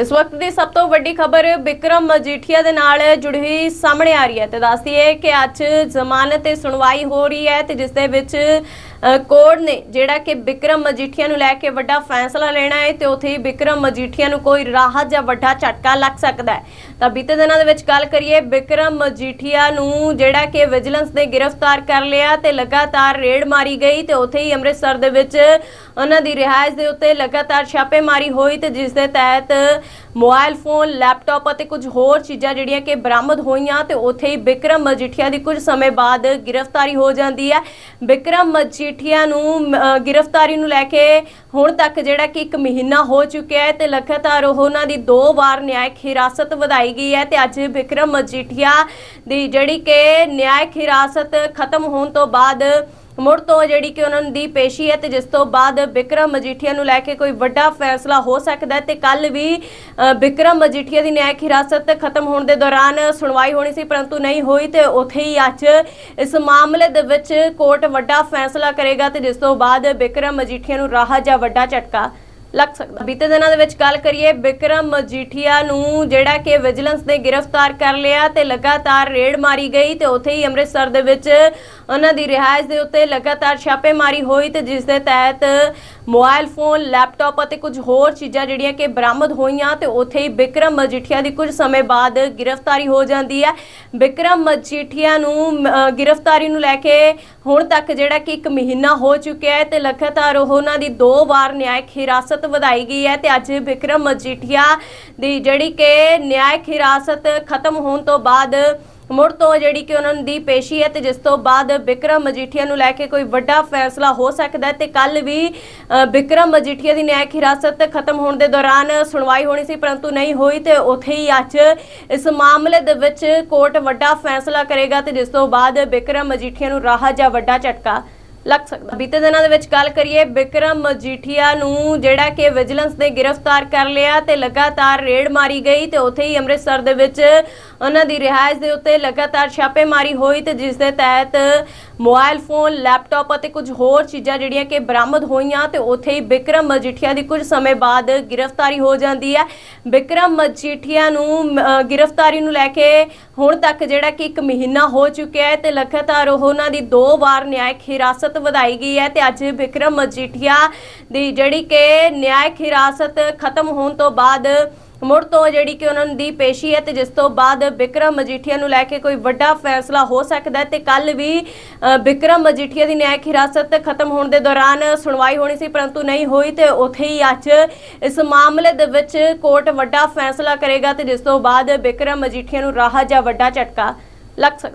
ਇਸ ਵਕਤ ਦੀ ਸਭ ਤੋਂ ਵੱਡੀ ਖਬਰ ਵਿਕਰਮ ਮਜੀਠੀਆ ਦੇ ਨਾਲ ਜੁੜੀ ਹੋਈ ਸਾਹਮਣੇ ਆ ਰਹੀ ਹੈ। ਤੇ ਦੱਸਦੀ ਹੈ ਕਿ ਅੱਜ ਜ਼ਮਾਨਤ ਤੇ ਸੁਣਵਾਈ ਹੋ ਰਹੀ ਹੈ ਤੇ ਜਿਸ ਦੇ ਵਿੱਚ ਕੋਰਟ ਨੇ, ਜਿਹੜਾ ਕਿ ਵਿਕਰਮ ਮਜੀਠੀਆ ਨੂੰ ਲੈ ਕੇ ਵੱਡਾ ਫੈਸਲਾ ਲੈਣਾ ਹੈ ਤੇ ਉੱਥੇ ਹੀ ਵਿਕਰਮ ਮਜੀਠੀਆ ਨੂੰ ਕੋਈ ਰਾਹਤ ਜਾਂ ਵੱਡਾ ਝਟਕਾ ਲੱਗ ਸਕਦਾ ਹੈ। ਤਾਂ ਬੀਤੇ ਦਿਨਾਂ ਦੇ ਵਿੱਚ ਗੱਲ ਕਰੀਏ ਵਿਕਰਮ ਮਜੀਠੀਆ ਨੂੰ ਜਿਹੜਾ ਕਿ ਵਿਜੀਲੈਂਸ ਨੇ ਗ੍ਰਿਫਤਾਰ ਕਰ ਲਿਆ ਤੇ ਲਗਾਤਾਰ ਰੇਡ ਮਾਰੀ ਗਈ ਤੇ ਉੱਥੇ ਹੀ ਅੰਮ੍ਰਿਤਸਰ ਦੇ ਵਿੱਚ ਉਹਨਾਂ ਦੀ ਰਿਹਾਇਸ਼ ਦੇ ਉੱਤੇ ਲਗਾਤਾਰ ਛਾਪੇਮਾਰੀ ਹੋਈ ਤੇ ਜਿਸ ਦੇ ਤਹਿਤ ਮੋਬਾਈਲ ਫੋਨ, ਲੈਪਟਾਪ ਅਤੇ ਕੁਝ ਹੋਰ ਚੀਜ਼ਾਂ ਜਿਹੜੀਆਂ ਕਿ ਬਰਾਮਦ ਹੋਈਆਂ ਤੇ ਉੱਥੇ ਹੀ ਵਿਕਰਮ ਮਜੀਠੀਆ ਦੀ ਕੁਝ ਸਮੇਂ ਬਾਅਦ ਗ੍ਰਿਫਤਾਰੀ ਹੋ ਜਾਂਦੀ ਹੈ। ਵਿਕਰਮ ਮਜੀਠੀਆ ਨੂੰ ਅ, ਗ੍ਰਿਫਤਾਰੀ ਨੂੰ ਲੈ ਕੇ ਹੁਣ ਤੱਕ ਜਿਹੜਾ ਕਿ 1 ਮਹੀਨਾ ਹੋ ਚੁੱਕਿਆ ਹੈ ਤੇ ਲਗਾਤਾਰ ਉਹਨਾਂ ਦੀ ਦੋ ਵਾਰ ਨਿਆਇਕ ਹਿਰਾਸਤ ਵਧਾਈ ਗਈ ਹੈ ਤੇ ਅੱਜ ਵਿਕਰਮ ਮਜੀਠੀਆ ਦੀ ਜਿਹੜੀ ਕਿ ਨਿਆਇਕ ਹਿਰਾਸਤ ਖਤਮ ਹੋਣ ਤੋਂ ਬਾਅਦ ਮੁੜ ਤੋਂ ਜਿਹੜੀ ਕਿ ਉਹਨਾਂ ਦੀ ਪੇਸ਼ੀ ਹੈ ਤੇ ਜਿਸ ਤੋਂ ਬਾਅਦ ਵਿਕਰਮ ਮਜੀਠੀਆ ਨੂੰ ਲੈ ਕੇ ਕੋਈ ਵੱਡਾ ਫੈਸਲਾ ਹੋ ਸਕਦਾ ਹੈ ਤੇ ਕੱਲ ਵੀ ਅ, ਵਿਕਰਮ ਮਜੀਠੀਆ ਦੀ ਨਿਆਇਕ ਹਿਰਾਸਤ ਖਤਮ ਹੋਣ ਦੇ ਦੌਰਾਨ ਸੁਣਵਾਈ ਹੋਣੀ ਸੀ ਪਰੰਤੂ ਨਹੀਂ ਹੋਈ ਤੇ ਉੱਥੇ ਹੀ ਅੱਜ ਇਸ ਮਾਮਲੇ ਦੇ ਵਿੱਚ ਕੋਰਟ ਵੱਡਾ ਫੈਸਲਾ ਕਰੇਗਾ ਤੇ ਜਿਸ ਤੋਂ ਬਾਅਦ ਵਿਕਰਮ ਮਜੀਠੀਆ ਨੂੰ ਰਾਹਤ ਜਾਂ ਵੱਡਾ ਝਟਕਾ ਲੱਗ ਸਕਦਾ। ਬੀਤੇ ਦਿਨਾਂ ਦੇ ਵਿੱਚ ਗੱਲ ਕਰੀਏ, ਬਿਕਰਮ ਮਜੀਠੀਆ ਨੂੰ ਜਿਹੜਾ ਕਿ ਵਿਜੀਲੈਂਸ ਨੇ ਗ੍ਰਿਫਤਾਰ ਕਰ ਲਿਆ ਤੇ ਲਗਾਤਾਰ ਰੇਡ ਮਾਰੀ ਗਈ ਤੇ ਉੱਥੇ ਹੀ ਅੰਮ੍ਰਿਤਸਰ ਦੇ ਵਿੱਚ ਉਹਨਾਂ ਦੀ ਰਿਹਾਇਸ਼ ਦੇ ਉੱਤੇ ਲਗਾਤਾਰ ਛਾਪੇਮਾਰੀ ਹੋਈ ਤੇ ਜਿਸ ਦੇ ਤਹਿਤ ਮੋਬਾਈਲ ਫੋਨ, ਲੈਪਟਾਪ ਅਤੇ ਕੁਝ ਹੋਰ ਚੀਜ਼ਾਂ ਜਿਹੜੀਆਂ ਕਿ ਬਰਾਮਦ ਹੋਈਆਂ ਤੇ ਉੱਥੇ ਹੀ ਬਿਕਰਮ ਮਜੀਠੀਆ ਦੀ ਕੁਝ ਸਮੇਂ ਬਾਅਦ ਗ੍ਰਿਫਤਾਰੀ ਹੋ ਜਾਂਦੀ ਹੈ। ਬਿਕਰਮ ਮਜੀਠੀਆ ਨੂੰ ਗ੍ਰਿਫਤਾਰੀ ਨੂੰ ਲੈ ਕੇ ਹੁਣ ਤੱਕ ਜਿਹੜਾ ਕਿ 1 ਮਹੀਨਾ ਹੋ ਚੁੱਕਿਆ ਹੈ ਤੇ ਲਗਾਤਾਰ ਉਹ ਉਹਨਾਂ ਦੀ ਦੋ ਵਾਰ ਨਿਆਇਕ ਹਿਰਾਸਤ ਵਧਾਈ ਗਈ ਹੈ ਤੇ ਅੱਜ ਵਿਕਰਮ ਮਜੀਠੀਆ ਦੀ ਜਿਹੜੀ ਕਿ ਨਿਆਇਕ ਹਿਰਾਸਤ ਖਤਮ ਹੋਣ ਤੋਂ ਬਾਅਦ ਮੁੜ ਤੋਂ ਜਿਹੜੀ ਕਿ ਉਹਨਾਂ ਦੀ ਪੇਸ਼ੀ ਹੈ ਤੇ ਜਿਸ ਤੋਂ ਬਾਅਦ ਵਿਕਰਮ ਮਜੀਠੀਆ ਨੂੰ ਲੈ ਕੇ ਕੋਈ ਵੱਡਾ ਫੈਸਲਾ ਹੋ ਸਕਦਾ ਹੈ ਤੇ ਕੱਲ ਵੀ ਅ, ਵਿਕਰਮ ਮਜੀਠੀਆ ਦੀ ਨਿਆਇਕ ਹਿਰਾਸਤ ਖਤਮ ਹੋਣ ਦੇ ਦੌਰਾਨ ਸੁਣਵਾਈ ਹੋਣੀ ਸੀ ਪਰੰਤੂ ਨਹੀਂ ਹੋਈ ਤੇ ਉੱਥੇ ਹੀ ਅੱਜ ਇਸ ਮਾਮਲੇ ਦੇ ਵਿੱਚ ਕੋਰਟ ਵੱਡਾ ਫੈਸਲਾ ਕਰੇਗਾ ਤੇ ਜਿਸ ਤੋਂ ਬਾਅਦ ਵਿਕਰਮ ਮਜੀਠੀਆ ਨੂੰ ਰਾਹਤ ਜਾਂ ਵੱਡਾ ਝਟਕਾ ਲੱਗ ਸਕਦਾ। ਬੀਤੇ ਦਿਨਾਂ ਦੇ ਵਿੱਚ ਗੱਲ ਕਰੀਏ, ਬਿਕਰਮ ਮਜੀਠੀਆ ਨੂੰ ਜਿਹੜਾ ਕਿ ਵਿਜੀਲੈਂਸ ਨੇ ਗ੍ਰਿਫਤਾਰ ਕਰ ਲਿਆ ਤੇ ਲਗਾਤਾਰ ਰੇਡ ਮਾਰੀ ਗਈ ਤੇ ਉੱਥੇ ਹੀ ਅੰਮ੍ਰਿਤਸਰ ਦੇ ਵਿੱਚ ਉਹਨਾਂ ਦੀ ਰਿਹਾਇਸ਼ ਦੇ ਉੱਤੇ ਲਗਾਤਾਰ ਛਾਪੇਮਾਰੀ ਹੋਈ ਤੇ ਜਿਸ ਦੇ ਤਹਿਤ ਮੋਬਾਈਲ ਫੋਨ, ਲੈਪਟਾਪ ਅਤੇ ਕੁਝ ਹੋਰ ਚੀਜ਼ਾਂ ਜਿਹੜੀਆਂ ਕਿ ਬਰਾਮਦ ਹੋਈਆਂ ਤੇ ਉੱਥੇ ਹੀ ਵਿਕਰਮ ਮਜੀਠੀਆ ਦੀ ਕੁਝ ਸਮੇਂ ਬਾਅਦ ਗ੍ਰਿਫਤਾਰੀ ਹੋ ਜਾਂਦੀ ਹੈ। ਵਿਕਰਮ ਮਜੀਠੀਆ ਨੂੰ ਗ੍ਰਿਫਤਾਰੀ ਨੂੰ ਲੈ ਕੇ ਹੁਣ ਤੱਕ ਜਿਹੜਾ ਕਿ 1 ਮਹੀਨਾ ਹੋ ਚੁੱਕਿਆ ਹੈ ਤੇ ਲਗਾਤਾਰ ਉਹ ਉਹਨਾਂ ਦੀ ਦੋ ਵਾਰ ਨਿਆਇਕ ਹਿਰਾਸਤ ਵਧਾਈ ਗਈ ਹੈ ਤੇ ਅੱਜ ਵਿਕਰਮ ਮਜੀਠੀਆ ਦੀ ਜਿਹੜੀ ਕਿ ਨਿਆਇਕ ਹਿਰਾਸਤ ਖਤਮ ਹੋਣ ਤੋਂ ਬਾਅਦ ਮੁੜ ਤੋਂ ਜਿਹੜੀ ਕਿ ਉਹਨਾਂ ਦੀ ਪੇਸ਼ੀ ਹੈ ਤੇ ਜਿਸ ਤੋਂ ਬਾਅਦ ਵਿਕਰਮ ਮਜੀਠੀਆ ਨੂੰ ਲੈ ਕੇ ਕੋਈ ਵੱਡਾ ਫੈਸਲਾ ਹੋ ਸਕਦਾ ਹੈ ਤੇ ਕੱਲ ਵੀ ਅ, ਵਿਕਰਮ ਮਜੀਠੀਆ ਦੀ ਨਿਆਇਕ ਹਿਰਾਸਤ ਖਤਮ ਹੋਣ ਦੇ ਦੌਰਾਨ ਸੁਣਵਾਈ ਹੋਣੀ ਸੀ ਪਰੰਤੂ ਨਹੀਂ ਹੋਈ ਤੇ ਉੱਥੇ ਹੀ ਅੱਜ ਇਸ ਮਾਮਲੇ ਦੇ ਵਿੱਚ ਕੋਰਟ ਵੱਡਾ ਫੈਸਲਾ ਕਰੇਗਾ ਤੇ ਜਿਸ ਤੋਂ ਬਾਅਦ ਵਿਕਰਮ ਮਜੀਠੀਆ ਨੂੰ ਰਾਹਤ ਜਾਂ ਵੱਡਾ ਝਟਕਾ ਲੱਗ ਸਕਦਾ।